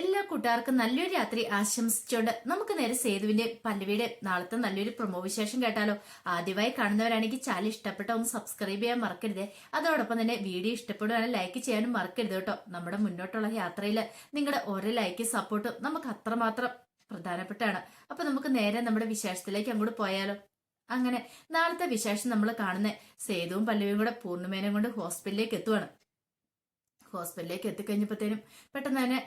എല്ലാ കൂട്ടുകാർക്കും നല്ലൊരു രാത്രി ആശംസിച്ചുകൊണ്ട് നമുക്ക് നേരെ സേതുവിന്റെ പല്ലവിയുടെ നാളത്തെ നല്ലൊരു പ്രൊമോ വിശേഷം കേട്ടാലോ. ആദ്യമായി കാണുന്നവരാണെങ്കിൽ ചാനൽ ഇഷ്ടപ്പെട്ട ഒന്ന് സബ്സ്ക്രൈബ് ചെയ്യാൻ മറക്കരുത്. അതോടൊപ്പം തന്നെ വീഡിയോ ഇഷ്ടപ്പെടുവാനും ലൈക്ക് ചെയ്യാനും മറക്കരുത് കേട്ടോ. നമ്മുടെ മുന്നോട്ടുള്ള യാത്രയിൽ നിങ്ങളുടെ ഓരോ ലൈക്ക് സപ്പോർട്ടും നമുക്ക് അത്രമാത്രം പ്രധാനപ്പെട്ടാണ് അപ്പൊ നമുക്ക് നേരെ നമ്മുടെ വിശേഷത്തിലേക്ക് അങ്ങോട്ട് പോയാലോ. അങ്ങനെ നാളത്തെ വിശേഷം നമ്മൾ കാണുന്ന സേതുവും പല്ലവിയും കൂടെ പൂർണമേനം കൊണ്ട് ഹോസ്പിറ്റലിലേക്ക് എത്തുവാണ്. ഹോസ്പിറ്റലിലേക്ക് എത്തിക്കഴിഞ്ഞപ്പോഴത്തേനും പെട്ടെന്ന് തന്നെ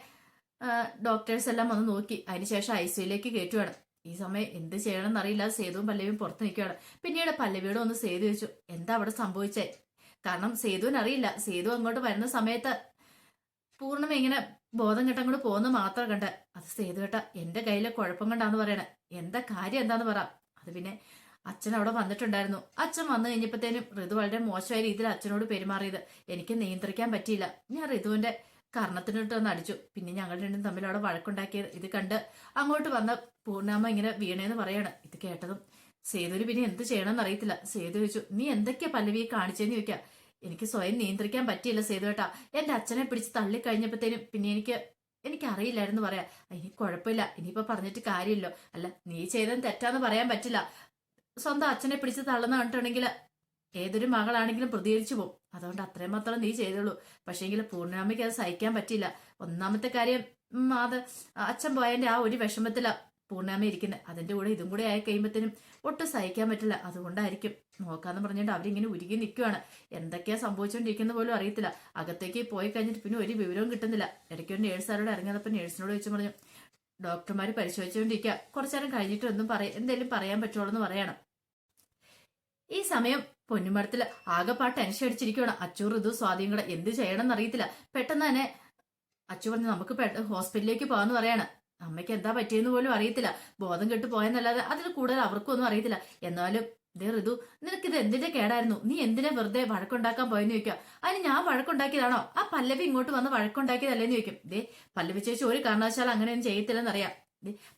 ഡോക്ടേഴ്സ് എല്ലാം വന്ന് നോക്കി. അതിനുശേഷം ഐ സിയിലേക്ക് കയറ്റുവാണ് ഈ സമയം എന്ത് ചെയ്യണമെന്ന് അറിയില്ല. സേതുവും പല്ലവിയും പുറത്ത് നിൽക്കുകയാണ്. പിന്നീട് പല്ലവിയോട് ഒന്ന് സേതു ചോദിച്ചു എന്താ അവിടെ സംഭവിച്ചേ? കാരണം സേതുവിന് അറിയില്ല. സേതു അങ്ങോട്ട് വരുന്ന സമയത്ത് പൂർണം ഇങ്ങനെ ബോധം കെട്ടങ്ങോട്ട് പോകുന്ന മാത്രം കണ്ട്. അത് സേതു കേട്ട എന്റെ കയ്യിലെ കുഴപ്പം കണ്ടാന്ന് പറയണേ. എന്താ കാര്യം എന്താന്ന് പറ. അത് പിന്നെ അച്ഛൻ അവിടെ വന്നിട്ടുണ്ടായിരുന്നു. അച്ഛൻ വന്നു കഴിഞ്ഞപ്പോഴത്തേനും ഋതു വളരെ മോശമായ രീതിയിൽ അച്ഛനോട് പെരുമാറിയത്. എനിക്ക് നിയന്ത്രിക്കാൻ പറ്റിയില്ല. ഞാൻ ഋതുവിന്റെ കർണത്തിനിട്ട് വന്ന് അടിച്ചു. പിന്നെ ഞങ്ങൾ രണ്ടും തമ്മിൽ അവിടെ വഴക്കുണ്ടാക്കിയത്. ഇത് കണ്ട് അങ്ങോട്ട് വന്ന പൂർണാമ്മ ഇങ്ങനെ വീണേന്ന് പറയാണ്. ഇത് കേട്ടതും സേതുവിന് പിന്നെ എന്ത് ചെയ്യണമെന്ന് അറിയത്തില്ല. സേതു ചോദിച്ചു നീ എന്തൊക്കെയാ പല്ലവി കാണിച്ചെന്ന് ചോദിക്കാം? എനിക്ക് സ്വയം നിയന്ത്രിക്കാൻ പറ്റിയില്ല സേതു ഏട്ടാ. എന്റെ അച്ഛനെ പിടിച്ച് തള്ളിക്കഴിഞ്ഞപ്പോഴത്തേനും പിന്നെ എനിക്ക് എനിക്ക് അറിയില്ലായിരുന്നു പറയാ. ഇനി കുഴപ്പമില്ല. ഇനിയിപ്പോ പറഞ്ഞിട്ട് കാര്യമില്ലോ. അല്ല നീ ചെയ്തത് തെറ്റാന്ന് പറയാൻ പറ്റില്ല. സ്വന്തം അച്ഛനെ പിടിച്ച് തള്ളുന്ന കണ്ടിട്ടുണ്ടെങ്കിൽ ഏതൊരു മകളാണെങ്കിലും പ്രതികരിച്ചു പോകും അതുകൊണ്ട് അത്രയും മാത്രം നീ ചെയ്തോളൂ പക്ഷേങ്കിൽ പൂർണാമയ്ക്ക് അത് സഹിക്കാൻ പറ്റില്ല ഒന്നാമത്തെ കാര്യം അത് അച്ഛൻ പോയതിന്റെ ആ ഒരു വിഷമത്തിലാ പൂർണാമ ഇരിക്കുന്നത് അതിന്റെ കൂടെ ഇതും കൂടെ ആയി കഴിയുമ്പത്തേനും ഒട്ടും സഹിക്കാൻ പറ്റില്ല. അതുകൊണ്ടായിരിക്കും. നോക്കാന്ന് പറഞ്ഞിട്ട് അവരിങ്ങനെ ഉരുകി നിൽക്കുവാണ് എന്തൊക്കെയാ സംഭവിച്ചുകൊണ്ടിരിക്കുന്ന പോലും അറിയത്തില്ല. അകത്തേക്ക് പോയി കഴിഞ്ഞിട്ട് പിന്നെ ഒരു വിവരവും കിട്ടുന്നില്ല. ഇടയ്ക്ക് ഒരു നേഴ്സാരോട് ഇറങ്ങിയപ്പോൾ നേഴ്സിനോട് ചോദിച്ചു പറഞ്ഞു ഡോക്ടർമാർ പരിശോധിച്ചുകൊണ്ടിരിക്കുക കുറച്ചേരം കഴിഞ്ഞിട്ട് ഒന്നും പറയാം എന്തെങ്കിലും പറയാൻ പറ്റുള്ളൂ എന്ന് പറയണം. ഈ സമയം പൊന്നുമരത്തിൽ ആകെപ്പാ ടെൻഷൻ അടിച്ചിരിക്കുകയാണ് അച്ചു ഋതു സ്വാധീനം കൂടെ എന്ത് ചെയ്യണം എന്നറിയത്തില്ല പെട്ടെന്ന് തന്നെ അച്ചു പറഞ്ഞു നമുക്ക് ഹോസ്പിറ്റലിലേക്ക് പോകാന്ന് പറയാണ്. അമ്മയ്ക്ക് എന്താ പറ്റിയെന്ന് പോലും അറിയത്തില്ല. ബോധം കെട്ട് പോയെന്നല്ലാതെ അതിൽ കൂടുതൽ അവർക്കും ഒന്നും അറിയത്തില്ല. എന്നാലും ദേ ഋതു നിനക്കിത് എന്തിന്റെ കേടായിരുന്നു? നീ എന്തിനാ വെറുതെ വഴക്കുണ്ടാക്കാൻ പോയെന്ന് ചോദിക്കാം അതിന് ഞാൻ വഴക്കുണ്ടാക്കിയതാണോ? ആ പല്ലവി ഇങ്ങോട്ട് വന്ന് വഴക്കുണ്ടാക്കിയതല്ലേന്ന് ചോദിക്കും. ദേ പല്ലവി ചേച്ചി ഒരു കാരണവശാൽ അങ്ങനെയൊന്നും ചെയ്യത്തില്ലെന്നറിയാം.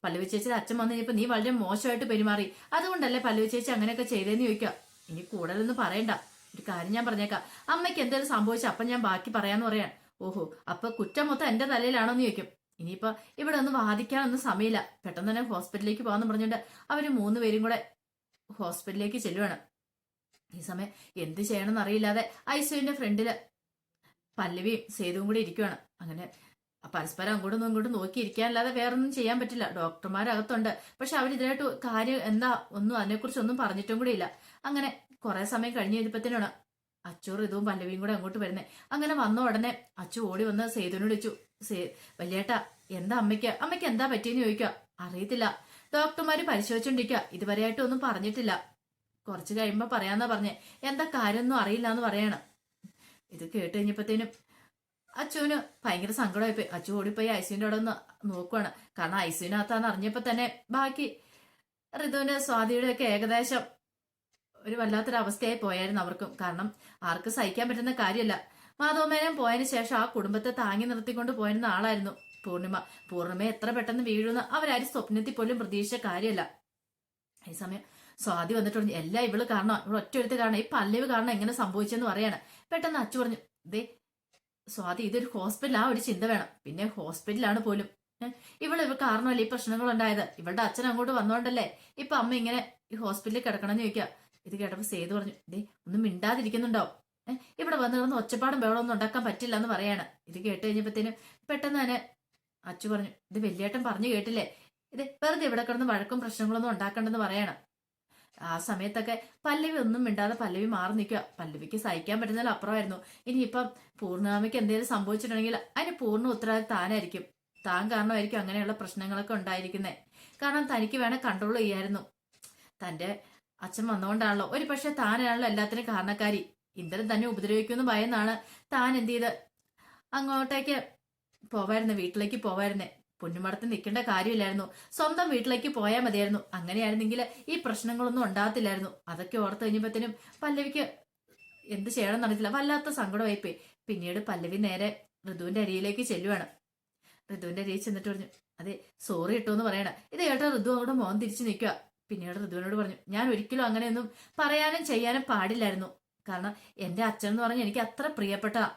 പല്ലവി ചേച്ചിയുടെ അച്ഛൻ വന്നു കഴിഞ്ഞപ്പോ നീ വളരെ മോശമായിട്ട് പെരുമാറി. അതുകൊണ്ടല്ലേ പല്ലവി ചേച്ചി അങ്ങനെയൊക്കെ ചെയ്തേന്ന് ചോദിക്കുക? ഇനി കൂടുതലൊന്നും പറയണ്ട. ഒരു കാര്യം ഞാൻ പറഞ്ഞേക്കാം. അമ്മയ്ക്ക് എന്തെങ്കിലും സംഭവിച്ചു അപ്പം ഞാൻ ബാക്കി പറയാന്ന് പറയാൻ. ഓഹോ അപ്പൊ കുറ്റം മൊത്തം എന്റെ തലയിലാണോന്ന് ചോദിക്കും. ഇനിയിപ്പോ ഇവിടെ ഒന്നും വാദിക്കാനൊന്നും സമയമില്ല. പെട്ടെന്ന് തന്നെ ഹോസ്പിറ്റലിലേക്ക് പോകാന്ന് പറഞ്ഞുകൊണ്ട് അവർ മൂന്ന് പേരും കൂടെ ഹോസ്പിറ്റലിലേക്ക് ചെല്ലുവാണ്. ഈ സമയം എന്ത് ചെയ്യണമെന്ന് അറിയില്ലാതെ ഐസുവിന്റെ ഫ്രണ്ടിൽ പല്ലവിയും സേതുവും കൂടി ഇരിക്കുവാണ്. അങ്ങനെ പരസ്പരം അങ്ങോട്ടും ഇങ്ങോട്ടും നോക്കിയിരിക്കാനല്ലാതെ വേറൊന്നും ചെയ്യാൻ പറ്റില്ല. ഡോക്ടർമാരകത്തുണ്ട്. പക്ഷെ അവരിതിനായിട്ട് കാര്യം എന്താ ഒന്നും അതിനെക്കുറിച്ച് ഒന്നും പറഞ്ഞിട്ടും കൂടി ഇല്ല അങ്ങനെ കുറെ സമയം കഴിഞ്ഞ് കഴിഞ്ഞപ്പോഴത്തേനാണ് അച്ചൂർ ഇതും പല്ലവിയും കൂടെ അങ്ങോട്ട് വരുന്നത് അങ്ങനെ വന്ന ഉടനെ അച്ചു ഓടി വന്ന് സേതുവിനോട് ചോദിച്ചു സേ വല്യേട്ടാ എന്താ അമ്മയ്ക്ക്? അമ്മയ്ക്ക് എന്താ പറ്റിയെന്ന് ചോദിക്കുക അറിയത്തില്ല. ഡോക്ടർമാര് പരിശോധിച്ചോണ്ടിരിക്കുക ഇതുവരെയായിട്ടും ഒന്നും പറഞ്ഞിട്ടില്ല. കുറച്ച് കഴിയുമ്പോ പറയാന്നാ പറഞ്ഞേ. എന്താ കാര്യമൊന്നും അറിയില്ല എന്ന് പറയാണ്. ഇത് കേട്ട് കഴിഞ്ഞപ്പോഴത്തേനും അച്ചുവിന് ഭയങ്കര സങ്കടമായിപ്പോയി. അച്ചു ഓടിപ്പോയി ഐസുവിന്റെ അവിടെ ഒന്ന് നോക്കുവാണ്. കാരണം ഐസുവിനകത്താന്ന് അറിഞ്ഞപ്പോ തന്നെ ബാക്കി ഋതുവിന്റെ സ്വാതിയുടെ ഒക്കെ ഏകദേശം ഒരു വല്ലാത്തൊരു അവസ്ഥയായി പോയായിരുന്നു അവർക്കും. കാരണം ആർക്ക് സഹിക്കാൻ പറ്റുന്ന കാര്യമല്ല. മാധവമേനൻ പോയതിനു ശേഷം ആ കുടുംബത്തെ താങ്ങി നിർത്തിക്കൊണ്ട് പോയിരുന്ന ആളായിരുന്നു പൂർണിമ. പൂർണിമ എത്ര പെട്ടെന്ന് വീഴുന്ന അവരാരും സ്വപ്നത്തിൽ പോലും പ്രതീക്ഷിച്ച കാര്യമല്ല. ഈ സമയം സ്വാതി വന്നിട്ട് പറഞ്ഞു എല്ലാം ഇവൾ കാരണം ഇവൾ ഒറ്റ എടുത്ത് കാരണം ഈ പല്ലവ് കാരണം എങ്ങനെ സംഭവിച്ചെന്ന് പറയാണ്. പെട്ടെന്ന് അച്ചു പറഞ്ഞു ദേ സ്വാതി ഇതൊരു ഹോസ്പിറ്റൽ ആ ഒരു ചിന്ത വേണം. പിന്നെ ഹോസ്പിറ്റലാണ് പോലും. ഇവൾ ഇവ കാരണമല്ല ഈ പ്രശ്നങ്ങൾ ഉണ്ടായത് ഇവളുടെ അച്ഛൻ അങ്ങോട്ട് വന്നോണ്ടല്ലേ ഇപ്പൊ അമ്മ ഇങ്ങനെ ഈ ഹോസ്പിറ്റലിൽ കിടക്കണമെന്ന് ചോദിക്കുക ഇത് കേട്ടപ്പോ സേതു പറഞ്ഞു ഡേ ഒന്നും മിണ്ടാതിരിക്കുന്നുണ്ടാവും. ഇവിടെ വന്നു കിടന്ന് ഒച്ചപ്പാടും ബഹളമൊന്നും ഉണ്ടാക്കാൻ പറ്റില്ല എന്ന് പറയാണ്. ഇത് കേട്ട് കഴിഞ്ഞപ്പോഴത്തേനും പെട്ടെന്ന് തന്നെ അച്ചു പറഞ്ഞു ഇത് വലിയേട്ടൻ പറഞ്ഞു കേട്ടില്ലേ? ഇത് വെറുതെ ഇവിടെ കിടന്ന് വഴക്കും പ്രശ്നങ്ങളൊന്നും ഉണ്ടാക്കണ്ടെന്ന് പറയാണ്. ആ സമയത്തൊക്കെ പല്ലവി ഒന്നും മിണ്ടാതെ പല്ലവി മാറി നിൽക്കുക. പല്ലവിക്ക് സഹിക്കാൻ പറ്റുന്നതിൽ അപ്പുറമായിരുന്നു. ഇനിയിപ്പം പൂർണാമയ്ക്ക് എന്തെങ്കിലും സംഭവിച്ചിട്ടുണ്ടെങ്കിൽ അതിന് പൂർണ ഉത്തരവാദിത്വം താനായിരിക്കും. താൻ കാരണമായിരിക്കും അങ്ങനെയുള്ള പ്രശ്നങ്ങളൊക്കെ ഉണ്ടായിരിക്കുന്നത് കാരണം തനിക്ക് വേണേൽ കൺട്രോൾ ചെയ്യായിരുന്നു. തന്റെ അച്ഛൻ വന്നുകൊണ്ടാണല്ലോ. ഒരു പക്ഷെ താനാണല്ലോ എല്ലാത്തിനും കാരണക്കാരി. ഇന്ദ്രൻ തന്നെ ഉപദ്രവിക്കുമെന്ന് ഭയന്നാണ് താൻ എന്ത് ചെയ്ത് അങ്ങോട്ടേക്ക് പോവായിരുന്നു വീട്ടിലേക്ക് പോവായിരുന്നേ. പൊന്നുമടത്ത് നിൽക്കേണ്ട കാര്യമില്ലായിരുന്നു. സ്വന്തം വീട്ടിലേക്ക് പോയാൽ മതിയായിരുന്നു. അങ്ങനെയായിരുന്നെങ്കിൽ ഈ പ്രശ്നങ്ങളൊന്നും ഉണ്ടാകത്തില്ലായിരുന്നു. അതൊക്കെ ഓർത്ത് കഴിഞ്ഞപ്പോഴത്തേനും പല്ലവിക്ക് എന്ത് ചെയ്യണം നടന്നില്ല വല്ലാത്ത സങ്കടമായിപ്പോയി. പിന്നീട് പല്ലവി നേരെ ഋതുവിന്റെ അരിയിലേക്ക് ചെല്ലുവാണ്. ഋതുവിന്റെ അരിയിൽ ചെന്നിട്ട് പറഞ്ഞു അതെ സോറി ഇട്ടോ എന്ന് പറയണം. ഇത് കേട്ടോ ഋതു അവിടെ മോൻ തിരിച്ചു നിൽക്കുക പിന്നീട് ഋതുവിനോട് പറഞ്ഞു ഞാൻ ഒരിക്കലും അങ്ങനെയൊന്നും പറയാനും ചെയ്യാനും പാടില്ലായിരുന്നു. കാരണം എന്റെ അച്ഛൻ എന്ന് പറഞ്ഞാൽ എനിക്ക് അത്ര പ്രിയപ്പെട്ടതാ.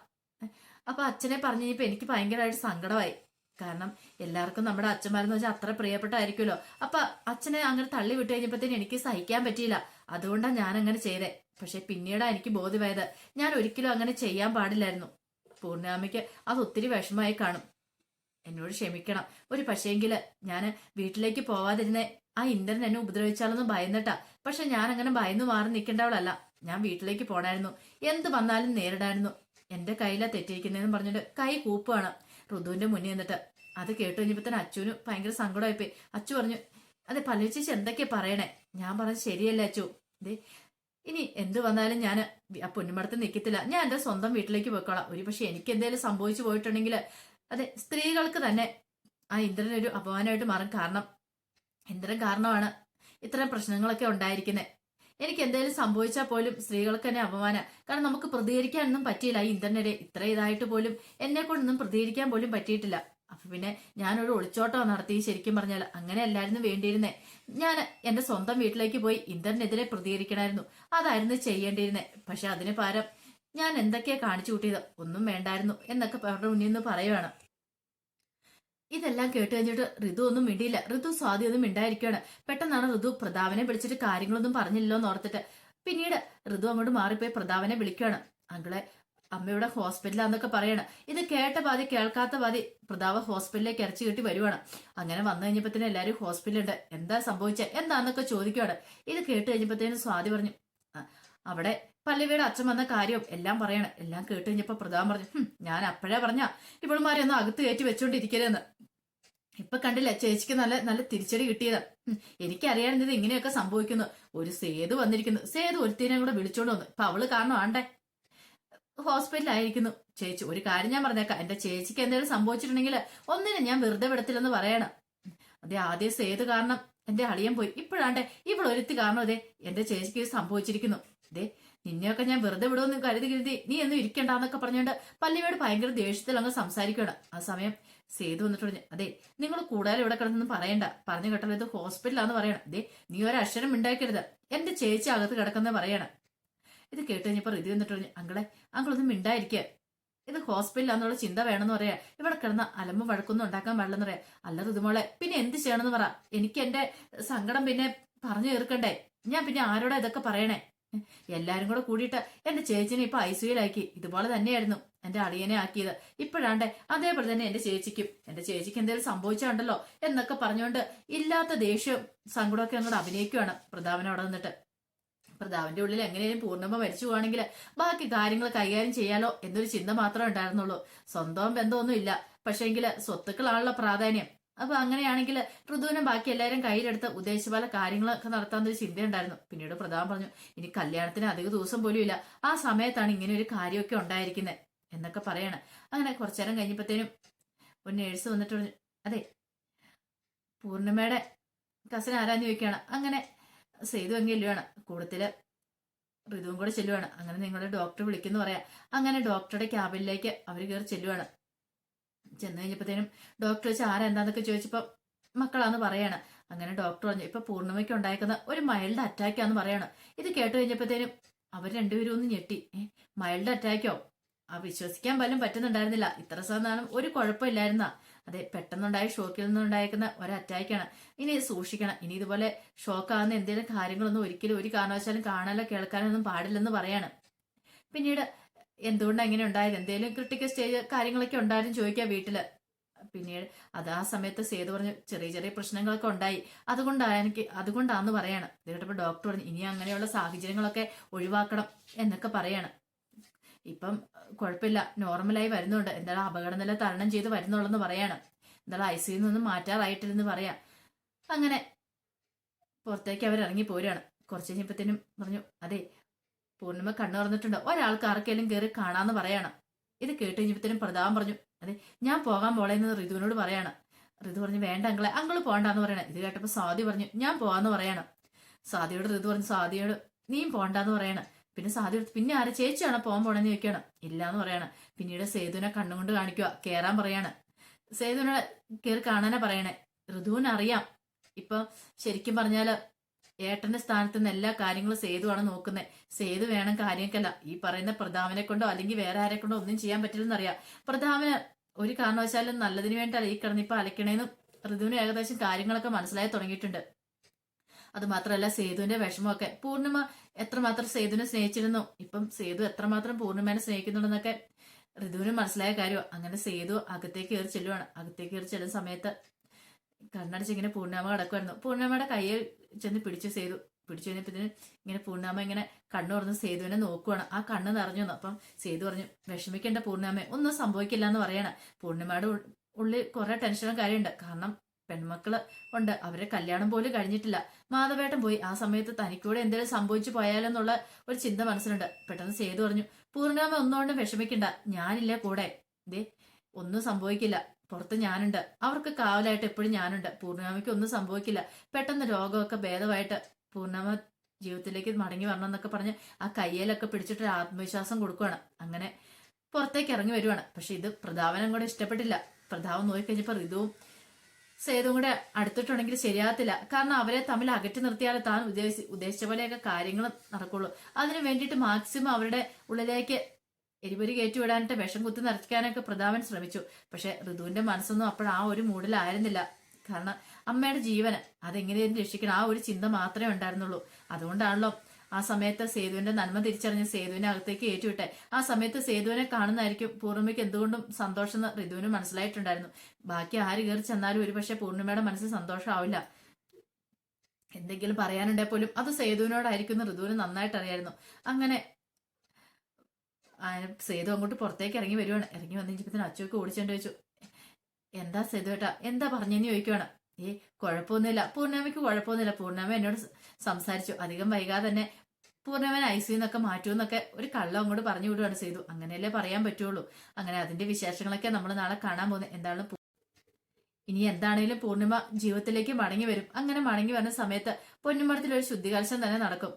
അപ്പൊ അച്ഛനെ പറഞ്ഞു കഴിഞ്ഞപ്പോ എനിക്ക് ഭയങ്കരമായിട്ട് സങ്കടമായി. കാരണം എല്ലാവർക്കും നമ്മുടെ അച്ഛന്മാരെന്ന് വെച്ചാൽ അത്ര പ്രിയപ്പെട്ടായിരിക്കുമല്ലോ അപ്പൊ അച്ഛനെ അങ്ങനെ തള്ളി വിട്ട് കഴിഞ്ഞപ്പോഴത്തേന് എനിക്ക് സഹിക്കാൻ പറ്റിയില്ല. അതുകൊണ്ടാണ് ഞാൻ അങ്ങനെ ചെയ്തേ. പക്ഷെ പിന്നീടാ എനിക്ക് ബോധ്യമായത്. ഞാൻ ഒരിക്കലും അങ്ങനെ ചെയ്യാൻ പാടില്ലായിരുന്നു. പൂർണാമയ്ക്ക് അത് ഒത്തിരി വിഷമമായി കാണും. എന്നോട് ക്ഷമിക്കണം. ഒരു പക്ഷേങ്കിൽ ഞാൻ വീട്ടിലേക്ക് പോവാതിരുന്നേ ആ ഇന്ദ്രൻ എന്നെ ഉപദ്രവിച്ചാലൊന്നും ഭയന്നിട്ടാ. പക്ഷെ ഞാൻ അങ്ങനെ ഭയന്നു മാറി നിൽക്കേണ്ടവളല്ല. ഞാൻ വീട്ടിലേക്ക് പോണായിരുന്നു. എന്ത് വന്നാലും നേരിടായിരുന്നു. എന്റെ കയ്യിലാ തെറ്റിയിരിക്കുന്നതെന്ന് പറഞ്ഞിട്ട് കൈ കൂപ്പുവാണ്. ഋതുവിന്റെ മുന്നിൽ നിന്നിട്ട്. അത് കേട്ട് കഴിഞ്ഞപ്പോ തന്നെ അച്ചുവിന് ഭയങ്കര സങ്കടമായിപ്പോയി. അച്ചു പറഞ്ഞു അതെ പല്ലുച്ചേച്ചി എന്തൊക്കെയാ പറയണേ? ഞാൻ പറഞ്ഞത് ശരിയല്ല അച്ചു? ദേ ഇനി എന്ത് വന്നാലും ഞാൻ ആ പൊന്നുമടത്ത് നിൽക്കത്തില്ല ഞാൻ എന്റെ സ്വന്തം വീട്ടിലേക്ക് പോയിക്കോളാം. ഒരു പക്ഷെ എനിക്ക് എന്തെങ്കിലും സംഭവിച്ചു പോയിട്ടുണ്ടെങ്കിൽ അതെ സ്ത്രീകൾക്ക് തന്നെ ആ ഇന്ദ്രൻ ഒരു അപമാനമായിട്ട് മാറും. കാരണം ഇന്ദ്രൻ കാരണമാണ് ഇത്തരം പ്രശ്നങ്ങളൊക്കെ ഉണ്ടായിരിക്കുന്നത് എനിക്ക് എന്തെങ്കിലും സംഭവിച്ചാൽ പോലും സ്ത്രീകൾക്ക് തന്നെ അപമാനം. കാരണം നമുക്ക് പ്രതികരിക്കാനൊന്നും പറ്റിയില്ല. ഈ ഇന്ദ്രനെതിരെ ഇത്ര ഇതായിട്ട് പോലും എന്നെ കൊണ്ടൊന്നും പ്രതികരിക്കാൻ പോലും പറ്റിയിട്ടില്ല. അപ്പൊ പിന്നെ ഞാനൊരു ഒളിച്ചോട്ടം നടത്തി ശരിക്കും പറഞ്ഞാൽ അങ്ങനെ അല്ലായിരുന്നു വേണ്ടിയിരുന്നേ. ഞാൻ എന്റെ സ്വന്തം വീട്ടിലേക്ക് പോയി ഇന്ദ്രനെതിരെ പ്രതികരിക്കണമായിരുന്നു അതായിരുന്നു ചെയ്യേണ്ടിയിരുന്നേ. പക്ഷെ അതിന് പകരം ഞാൻ എന്തൊക്കെയാ കാണിച്ചു കൂട്ടിയത്? ഒന്നും വേണ്ടായിരുന്നു എന്നൊക്കെ അവരുടെ മുന്നിൽ നിന്ന് പറയുവാണ്. ഇതെല്ലാം കേട്ട് കഴിഞ്ഞിട്ട് ഋതു ഒന്നും മിണ്ടിയില്ല. ഋതു സ്വാതി ഒന്നും മിണ്ടായിരിക്കുകയാണ് പെട്ടെന്നാണ് ഋതു പ്രതാപനെ വിളിച്ചിട്ട് കാര്യങ്ങളൊന്നും പറഞ്ഞില്ലല്ലോ എന്ന് ഓർത്തിട്ട് പിന്നീട് ഋതു അങ്ങോട്ട് മാറിപ്പോയി പ്രതാപനെ വിളിക്കുകയാണ് അങ്ങളെ അമ്മയുടെ ഹോസ്പിറ്റലാന്നൊക്കെ പറയണം. ഇത് കേട്ട പാതി കേൾക്കാത്ത പാതി പ്രതാപ ഹോസ്പിറ്റലിലേക്ക് ഇറച്ചി കിട്ടി വരുവാണ്. അങ്ങനെ വന്നു കഴിഞ്ഞപ്പോഴത്തേനും എല്ലാരും ഹോസ്പിറ്റലുണ്ട് എന്താ സംഭവിച്ചത് എന്താന്നൊക്കെ ചോദിക്കുവാണ്. ഇത് കേട്ട് കഴിഞ്ഞപ്പോഴത്തേനും സ്വാതി പറഞ്ഞു അവിടെ പല്ലവിയുടെ അച്ഛൻ വന്ന കാര്യം എല്ലാം പറയണം. എല്ലാം കേട്ട് കഴിഞ്ഞപ്പോ പ്രതാപം പറഞ്ഞു ഞാൻ അപ്പോഴേ പറഞ്ഞ. ഇവളുമാരെ ഒന്ന് അകത്ത് കയറ്റി വെച്ചോണ്ടിരിക്കരുതെന്ന്. ഇപ്പൊ കണ്ടില്ല ചേച്ചിക്ക് നല്ല നല്ല തിരിച്ചടി കിട്ടിയതാ. ഹും, എനിക്കറിയാവുന്നത് ഇങ്ങനെയൊക്കെ സംഭവിക്കുന്നു. ഒരു സേതു വന്നിരിക്കുന്നു. സേതു ഒരുത്തിനെ കൂടെ വിളിച്ചോണ്ട് വന്നു. ഇപ്പൊ അവൾ കാരണം ആണ്ടേ. ഹോസ്പിറ്റലായിരിക്കുന്നു ചേച്ചി ഒരു കാര്യം ഞാൻ പറഞ്ഞേക്കാം. എന്റെ ചേച്ചിക്ക് എന്തെങ്കിലും സംഭവിച്ചിട്ടുണ്ടെങ്കിൽ ഒന്നിനും ഞാൻ വെറുതെ വിടത്തില്ലെന്ന് പറയണം. അതെ ആദ്യം സേതു കാരണം എന്റെ അളിയൻ പോയി. ഇപ്പോഴാണ്ടെ ഇവളൊരുത്തി കാരണം അതെ എന്റെ ചേച്ചിക്ക് സംഭവിച്ചിരിക്കുന്നു. അതെ നിന്നെയൊക്കെ ഞാൻ വെറുതെ വിടുമെന്ന് കരുതി കരുതി നീ എന്നും ഇരിക്കണ്ടെന്നൊക്കെ പറഞ്ഞുകൊണ്ട് പല്ലിയോട് ഭയങ്കര ദേഷ്യത്തിൽ അങ്ങ് സംസാരിക്കണം ആ സമയം സേതു വന്നിട്ട് പറഞ്ഞു അതെ നിങ്ങൾ കൂടുതൽ ഇവിടെ കിടന്നൊന്നും പറയണ്ട. പറഞ്ഞു കേട്ടല്ലോ ഇത് ഹോസ്പിറ്റലാന്ന് പറയണം. അതെ നീ ഒരു അക്ഷരം ഉണ്ടാക്കരുത് എന്റെ ചേച്ചി അകത്ത് കിടക്കുന്ന പറയണം. ഇത് കേട്ട് കഴിഞ്ഞപ്പോൾ റിതി വന്നിട്ട് പറഞ്ഞു അങ്കളെ അങ്കളൊന്നും മിണ്ടായിരിക്കുക ഇത് ഹോസ്പിറ്റലാന്നുള്ള ചിന്ത വേണമെന്ന് പറയാ. ഇവിടെ കിടന്ന അലമ്പും വഴക്കൊന്നും ഉണ്ടാക്കാൻ പാടില്ലെന്ന് പറയാ. അല്ല ഋതുമോളെ പിന്നെ എന്ത് ചെയ്യണമെന്ന് പറ. എനിക്ക് എന്റെ സങ്കടം പിന്നെ പറഞ്ഞു തീർക്കണ്ടേ. ഞാൻ പിന്നെ ആരോടാ ഇതൊക്കെ പറയണേ? എല്ലാരും കൂടെ കൂടിയിട്ട് എന്റെ ചേച്ചിനെ ഇപ്പൊ ഐസിയുലാക്കി ഇതുപോലെ തന്നെയായിരുന്നു എന്റെ അളിയനെ ആക്കിയത്. ഇപ്പോഴാണ്ട് അതേപോലെ തന്നെ എന്റെ ചേച്ചിക്കും. എന്റെ ചേച്ചിക്ക് എന്തെങ്കിലും സംഭവിച്ചുണ്ടല്ലോ എന്നൊക്കെ പറഞ്ഞുകൊണ്ട് ഇല്ലാത്ത ദേഷ്യവും സങ്കടമൊക്കെ അങ്ങോട്ട് അഭിനയിക്കുകയാണ് പ്രതാപൻ അവിടെ നിന്നിട്ട്. പ്രതാപന്റെ ഉള്ളിൽ എങ്ങനെയും പൂർണമ മരിച്ചു പോവാണെങ്കിൽ ബാക്കി കാര്യങ്ങൾ കൈകാര്യം ചെയ്യാലോ എന്നൊരു ചിന്ത മാത്രമേ ഉണ്ടായിരുന്നുള്ളൂ. സ്വന്തവും ബന്ധമൊന്നും ഇല്ല പക്ഷേങ്കിൽ സ്വത്തുക്കളാണല്ലോ പ്രാധാന്യം. അപ്പൊ അങ്ങനെയാണെങ്കിൽ ഋതുവിനും ബാക്കി എല്ലാവരും കയ്യിലെടുത്ത് ഉദ്ദേശിച്ച കാര്യങ്ങളൊക്കെ ഒരു ചിന്തയുണ്ടായിരുന്നു. പിന്നീട് പ്രധാൻ പറഞ്ഞു ഇനി കല്യാണത്തിന് അധിക ദിവസം പോലും ഇല്ല. ആ സമയത്താണ് ഇങ്ങനെ ഒരു കാര്യമൊക്കെ ഉണ്ടായിരിക്കുന്നത് എന്നൊക്കെ പറയാണ്. അങ്ങനെ കുറച്ചു നേരം കഴിഞ്ഞപ്പോഴത്തേനും ഒരു നേഴ്സ് വന്നിട്ട് പറഞ്ഞു അതെ പൂർണിമയുടെ കസിൻ ആരാന്ന് ചോദിക്കുകയാണ്. അങ്ങനെ സേതു അങ്ങ് ചെല്ലുവാണ്. കൂടുതൽ ഋതുവും കൂടെ ചെല്ലുവാണ്. അങ്ങനെ നിങ്ങളുടെ ഡോക്ടർ വിളിക്കുന്നു പറയാം. അങ്ങനെ ഡോക്ടറുടെ ക്യാബിനിലേക്ക് അവർ കയറി ചെല്ലുവാണ്. ചെന്ന് കഴിഞ്ഞപ്പോഴത്തേനും ഡോക്ടർ വെച്ച് ആരാ എന്താന്നൊക്കെ ചോദിച്ചപ്പോ മക്കളാന്ന് പറയാണ്. അങ്ങനെ ഡോക്ടർ പറഞ്ഞു ഇപ്പൊ പൂർണിമയ്ക്ക് ഉണ്ടായിരിക്കുന്ന ഒരു മൈൽഡ് അറ്റാക്കാന്ന് പറയാണ്. ഇത് കേട്ട് കഴിഞ്ഞപ്പോഴത്തേനും അവർ രണ്ടുപേരും ഒന്ന് ഞെട്ടി. മൈൽഡ് അറ്റാക്കോ ആ വിശ്വസിക്കാൻ പോലും പറ്റുന്നുണ്ടായിരുന്നില്ല. ഇത്ര സാധനം ഒരു കുഴപ്പമില്ലായിരുന്ന. അതെ പെട്ടെന്നുണ്ടായ ഷോക്കിൽ നിന്നുണ്ടായിരിക്കുന്ന ഒരു അറ്റാക്കാണ് ഇനി സൂക്ഷിക്കണം. ഇനി ഇതുപോലെ ഷോക്കാവുന്ന എന്തെങ്കിലും കാര്യങ്ങളൊന്നും ഒരിക്കലും ഒരു കാരണവശാലും കാണാനോ കേൾക്കാനോ ഒന്നും പാടില്ലെന്ന് പറയാണ്. പിന്നീട് എന്തുകൊണ്ടാണ് ഇങ്ങനെ ഉണ്ടായത്? എന്തെങ്കിലും ക്രിട്ടിക്കൽ സ്റ്റേജ് കാര്യങ്ങളൊക്കെ ഉണ്ടായിരുന്നു ചോദിക്കുക വീട്ടിൽ. പിന്നീട് അത് ആ സമയത്ത് സേതു പറഞ്ഞു ചെറിയ ചെറിയ പ്രശ്നങ്ങളൊക്കെ ഉണ്ടായി. അതുകൊണ്ടാണ് എനിക്ക് അതുകൊണ്ടാന്ന് പറയാണ്. ഇതിനോടൊപ്പം ഡോക്ടർ പറഞ്ഞു ഇനി അങ്ങനെയുള്ള സാഹചര്യങ്ങളൊക്കെ ഒഴിവാക്കണം എന്നൊക്കെ പറയാണ്. ഇപ്പം കുഴപ്പമില്ല. നോർമലായി വരുന്നുണ്ട്. എന്തായാലും അപകടനില തരണം ചെയ്ത് വരുന്നുള്ളെന്ന് പറയാണ്. എന്തായാലും ഐ സിയിൽ നിന്നും മാറ്റാറായിട്ടില്ലെന്ന് പറയാം. അങ്ങനെ പുറത്തേക്ക് അവർ ഇറങ്ങി പോരുകയാണ്. കുറച്ച് കഴിഞ്ഞപ്പോഴത്തേനും പറഞ്ഞു അതെ പൂർണിമ കണ്ണു തുറന്നിട്ടുണ്ട്. ഒരാൾക്ക് ആർക്കെങ്കിലും കയറി കാണാന്ന് പറയാണ്. ഇത് കേട്ട് കഴിഞ്ഞപ്പോഴത്തേനും പ്രതാപം പറഞ്ഞു അതെ ഞാൻ പോകാൻ പോളേന്ന് ഋതുവിനോട് പറയാണ്. ഋതു പറഞ്ഞു വേണ്ട അങ്കളെ അങ്കൾ പോകണ്ടെന്ന് പറയണം. ഇത് കേട്ടപ്പോ സ്വാതി പറഞ്ഞു ഞാൻ പോവാന്ന് പറയണം. സ്വാതിയോട് ഋതു പറഞ്ഞു സ്വാതിയോട് നീയും പോണ്ടാന്ന് പറയണം. പിന്നെ സാധ്യ പിന്നെ ആരെ ചേച്ചിയാണോ പോകാൻ പോണെന്ന് ചോദിക്കണം ഇല്ല എന്ന് പറയാണ്. പിന്നീട് സേതുവിനെ കണ്ണുകൊണ്ട് കാണിക്കുക കേറാൻ പറയാണ്. സേതുവിനെ കയറി കാണാനാ പറയണേ. ഋതുവിന് അറിയാം ഇപ്പൊ ശരിക്കും പറഞ്ഞാൽ ഏട്ടന്റെ സ്ഥാനത്ത് നിന്ന് എല്ലാ കാര്യങ്ങളും സേതുവാണ് നോക്കുന്നത് സേതു വേണം കാര്യങ്ങൾക്കല്ല. ഈ പറയുന്ന പ്രതാപനെ കൊണ്ടോ അല്ലെങ്കിൽ വേറെ ആരെ കൊണ്ടോ ഒന്നും ചെയ്യാൻ പറ്റില്ലെന്നറിയാം. പ്രതാപന് ഒരു കാരണവശാലും നല്ലതിന് വേണ്ടി ഈ കിടന്നിപ്പോ അലക്കണേന്നും ഋതുവിന് ഏകദേശം കാര്യങ്ങളൊക്കെ മനസ്സിലായി തുടങ്ങിയിട്ടുണ്ട്. അത് മാത്രമല്ല സേതുവിന്റെ വിഷമമൊക്കെ. പൂർണിമ എത്രമാത്രം സേതുവിനെ സ്നേഹിച്ചിരുന്നു? ഇപ്പം സേതു എത്രമാത്രം പൂർണിമേനെ സ്നേഹിക്കുന്നുണ്ടെന്നൊക്കെ ഋതുവിന് മനസ്സിലായ കാര്യമാണ് അങ്ങനെ സേതു അകത്തേക്ക് കയറി ചെല്ലുവാണ്. അകത്തേക്ക് കയറി ചെല്ലുന്ന സമയത്ത് കണ്ണടച്ച് ഇങ്ങനെ പൂർണാമ കിടക്കുമായിരുന്നു പൂർണാമയുടെ കയ്യിൽ ചെന്ന് പിടിച്ച് സേതു പിടിച്ചു കഴിഞ്ഞപ്പത്തിന് ഇങ്ങനെ പൂർണാമ ഇങ്ങനെ കണ്ണു തുറന്ന് സേതുവിനെ നോക്കുവാണ്. ആ കണ്ണ് നിറഞ്ഞു വന്നു. അപ്പം സേതു പറഞ്ഞു വിഷമിക്കേണ്ട പൂർണാമ ഒന്നും സംഭവിക്കില്ല എന്ന് പറയണം. പൂർണിമയുടെ ഉള്ളിൽ കുറെ ടെൻഷനും കാര്യമുണ്ട്. കാരണം പെൺമക്കൾ ഉണ്ട്. അവരെ കല്യാണം പോലും കഴിഞ്ഞിട്ടില്ല. മാധവേട്ടൻ പോയി. ആ സമയത്ത് തനിക്കൂടെ എന്തെങ്കിലും സംഭവിച്ചു പോയാലെന്നുള്ള ഒരു ചിന്ത മനസ്സിലുണ്ട്. പെട്ടെന്ന് സേതു പറഞ്ഞു പൂർണാമ ഒന്നുകൊണ്ടും വിഷമിക്കണ്ട. ഞാനില്ല കൂടെ? ദേ ഒന്നും സംഭവിക്കില്ല. പുറത്ത് ഞാനുണ്ട്. അവർക്ക് കാവലായിട്ട് എപ്പോഴും ഞാനുണ്ട്. പൂർണിമയ്ക്ക് ഒന്നും സംഭവിക്കില്ല. പെട്ടെന്ന് രോഗമൊക്കെ ഭേദമായിട്ട് പൂർണമ ജീവിതത്തിലേക്ക് മടങ്ങി വരണം എന്നൊക്കെ പറഞ്ഞ് ആ കയ്യിലൊക്കെ പിടിച്ചിട്ട് ഒരു ആത്മവിശ്വാസം കൊടുക്കുവാണ്. അങ്ങനെ പുറത്തേക്ക് ഇറങ്ങി വരുവാണ്. പക്ഷെ ഇത് പ്രതാപനം കൂടെ ഇഷ്ടപ്പെട്ടില്ല. പ്രതാപം നോക്കിക്കഴിഞ്ഞപ്പോ ഋതുവും സേതും കൂടെ അടുത്തിട്ടുണ്ടെങ്കിൽ ശരിയാകത്തില്ല. കാരണം അവരെ തമ്മിൽ അകറ്റി നിർത്തിയാൽ താൻ ഉദ്ദേശിച്ച ഉദ്ദേശിച്ച പോലെയൊക്കെ കാര്യങ്ങൾ നടക്കുള്ളൂ. അതിന് വേണ്ടിയിട്ട് മാക്സിമം അവരുടെ ഉള്ളിലേക്ക് എരിപൊരി കയറ്റിവിടാനിട്ട് വിഷം കുത്തി നിറയ്ക്കാനൊക്കെ പ്രതാപൻ ശ്രമിച്ചു. പക്ഷെ ഋതുവിന്റെ മനസ്സൊന്നും അപ്പോൾ ആ ഒരു മൂഡിലായിരുന്നില്ല കാരണം അമ്മയുടെ ജീവന് അതെങ്ങനെയും രക്ഷിക്കണം ആ ഒരു ചിന്ത മാത്രമേ ഉണ്ടായിരുന്നുള്ളൂ. അതുകൊണ്ടാണല്ലോ ആ സമയത്ത് സേതുവിന്റെ നന്മ തിരിച്ചറിഞ്ഞ് സേതുവിനെ അകത്തേക്ക് ഏറ്റുവിട്ടെ ആ സമയത്ത് സേതുവിനെ കാണുന്നതായിരിക്കും പൂർണിമയ്ക്ക് എന്തുകൊണ്ടും സന്തോഷം ഋതുവിന് മനസ്സിലായിട്ടുണ്ടായിരുന്നു. ബാക്കി ആര് കയറി ചെന്നാലും ഒരുപക്ഷെ പൂർണിമയുടെ മനസ്സിൽ സന്തോഷമാവില്ല. എന്തെങ്കിലും പറയാനുണ്ടെങ്കിൽ പോലും അത് സേതുവിനോടായിരിക്കും ഋതുവിന് നന്നായിട്ട് അറിയായിരുന്നു അങ്ങനെ സേതു അങ്ങോട്ട് പുറത്തേക്ക് ഇറങ്ങി വരുവാണ്. ഇറങ്ങി വന്നു കഴിഞ്ഞപ്പത്തിന് അച്ചുവൊക്കെ ഓടിച്ചോണ്ട് വെച്ചു എന്താ സേതു ഏട്ടാ എന്താ പറഞ്ഞെന്ന് ചോദിക്കുവാണ്? ഏ കുഴപ്പമൊന്നുമില്ല. പൂർണമയ്ക്ക് കുഴപ്പമൊന്നുമില്ല. പൂർണമ എന്നോട് സംസാരിച്ചു. അധികം വൈകാതെ തന്നെ പൂർണമൻ ഐ സി എന്നൊക്കെ മാറ്റുമെന്നൊക്കെ ഒരു കള്ളം അങ്ങോട്ട് പറഞ്ഞു വിടുകയാണ് ചെയ്തു അങ്ങനെയല്ലേ പറയാൻ പറ്റുള്ളൂ. അങ്ങനെ അതിന്റെ വിശേഷങ്ങളൊക്കെ നമ്മൾ നാളെ കാണാൻ പോകുന്നത് എന്താണ് ഇനി എന്താണേലും പൂർണിമ ജീവിതത്തിലേക്ക് മടങ്ങി വരും. അങ്ങനെ മടങ്ങി വരുന്ന സമയത്ത് പൊന്നുമടത്തിൽ ഒരു ശുദ്ധികലശം തന്നെ നടക്കും.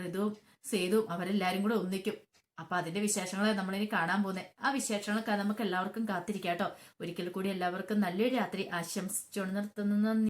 ഋതുവും സേതുവും അവരെല്ലാരും കൂടെ ഒന്നിക്കും. അപ്പൊ അതിന്റെ വിശേഷങ്ങളെ നമ്മളിനി കാണാൻ പോകുന്നത് ആ വിശേഷങ്ങളൊക്കെ നമുക്ക് എല്ലാവർക്കും കാത്തിരിക്കാം കേട്ടോ ഒരിക്കൽ കൂടി എല്ലാവർക്കും നല്ലൊരു രാത്രി. ആശംസിച്ചു നിർത്തുന്നു.